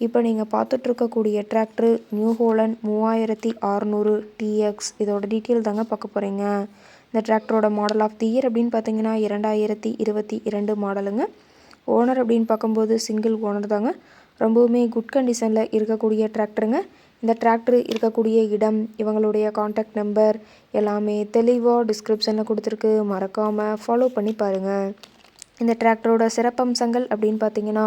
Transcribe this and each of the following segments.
இப்போ நீங்கள் பார்த்துட்ருக்கக்கூடிய tractor new Holland மூவாயிரத்தி அறநூறு டிஎக்ஸ் இதோட டீட்டெயில் தாங்க பார்க்க போகிறீங்க இந்த டிராக்டரோட மாடல் ஆஃப் தி இயர் அப்படின்னு பார்த்தீங்கன்னா இரண்டாயிரத்தி இருபத்தி இரண்டு மாடலுங்க ஓனர் அப்படின்னு பார்க்கும்போது சிங்கிள் ஓனர் தாங்க. ரொம்பவுமே குட் கண்டிஷனில் இருக்கக்கூடிய டிராக்டருங்க. இந்த டிராக்டர் இருக்கக்கூடிய இடம் இவங்களுடைய காண்டாக்ட் நம்பர் எல்லாமே தெளிவாக டிஸ்கிரிப்ஷனில் கொடுத்துருக்கு. மறக்காமல் ஃபாலோ பண்ணி பாருங்கள் இந்த டிராக்டரோட சிறப்பம்சங்கள் அப்படின்னு பார்த்தீங்கன்னா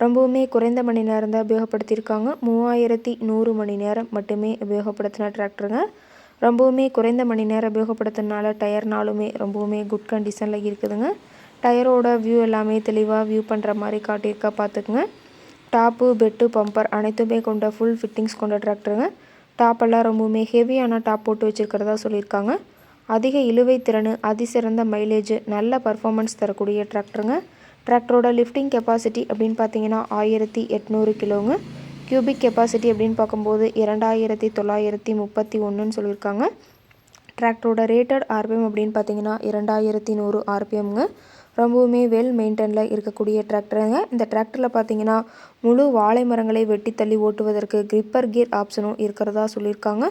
ரொம்பவுமே குறைந்த மணி நேரம் தான் உபயோகப்படுத்தியிருக்காங்க. மூவாயிரத்தி நூறு மணி நேரம் மட்டுமே உபயோகப்படுத்தின டிராக்டருங்க. ரொம்பவுமே குறைந்த மணி நேரம் உபயோகப்படுத்தினால டயர்னாலுமே ரொம்பவுமே குட் கண்டிஷனில் இருக்குதுங்க. டயரோட வியூ எல்லாமே தெளிவாக வியூ பண்ணுற மாதிரி காட்டியிருக்கா பார்த்துக்குங்க. டாப்பு பெட்டு பம்பர் அனைத்துமே கொண்ட ஃபுல் ஃபிட்டிங்ஸ் கொண்ட டிராக்டருங்க. டாப்பெல்லாம் ரொம்பவுமே ஹெவியான டாப் போட்டு வச்சுருக்கிறதா சொல்லியிருக்காங்க. அதிக இழுவை திறன் அதிசிறந்த மைலேஜ் நல்ல பர்ஃபார்மன்ஸ் தரக்கூடிய டிராக்டருங்க. டிராக்டரோட லிஃப்டிங் கெப்பாசிட்டி அப்படின்னு பார்த்தீங்கன்னா ஆயிரத்தி எட்நூறு கிலோங்க. கியூபிக் கெப்பாசிட்டி அப்படின்னு பார்க்கும்போது இரண்டாயிரத்தி தொள்ளாயிரத்தி முப்பத்தி ஒன்றுன்னு சொல்லியிருக்காங்க. டிராக்டரோட ரேட்டட் ஆர்பிஎம் அப்படின்னு பார்த்தீங்கன்னா இரண்டாயிரத்தி நூறு ஆர்பிஎம்ங்க ரொம்பவுமே வெல் மெயின்டெனில் இருக்கக்கூடிய டிராக்டருங்க இந்த டிராக்டரில் பார்த்தீங்கன்னா முழு வாழை மரங்களை வெட்டி தள்ளி ஓட்டுவதற்கு கிரிப்பர் கியர் ஆப்ஷனும் இருக்கிறதா சொல்லியிருக்காங்க.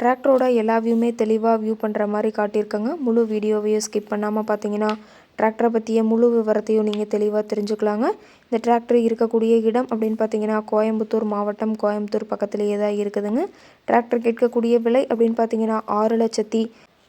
டிராக்டரோட எல்லா வியூமே தெளிவாக வியூ பண்ணுற மாதிரி காட்டியிருக்காங்க. முழு வீடியோவையும் ஸ்கிப் பண்ணாமல் பார்த்தீங்கன்னா டிராக்டரை பற்றிய முழு விவரத்தையும் நீங்கள் தெளிவாக தெரிஞ்சுக்கலாங்க. இந்த டிராக்டர் இருக்கக்கூடிய இடம் அப்படின்னு பார்த்தீங்கன்னா கோயம்புத்தூர் மாவட்டம் கோயம்புத்தூர் பக்கத்துலேயே தான் இருக்குதுங்க. டிராக்டர் கேட்கக்கூடிய விலை அப்படின்னு பார்த்தீங்கன்னா ஆறு லட்சத்தி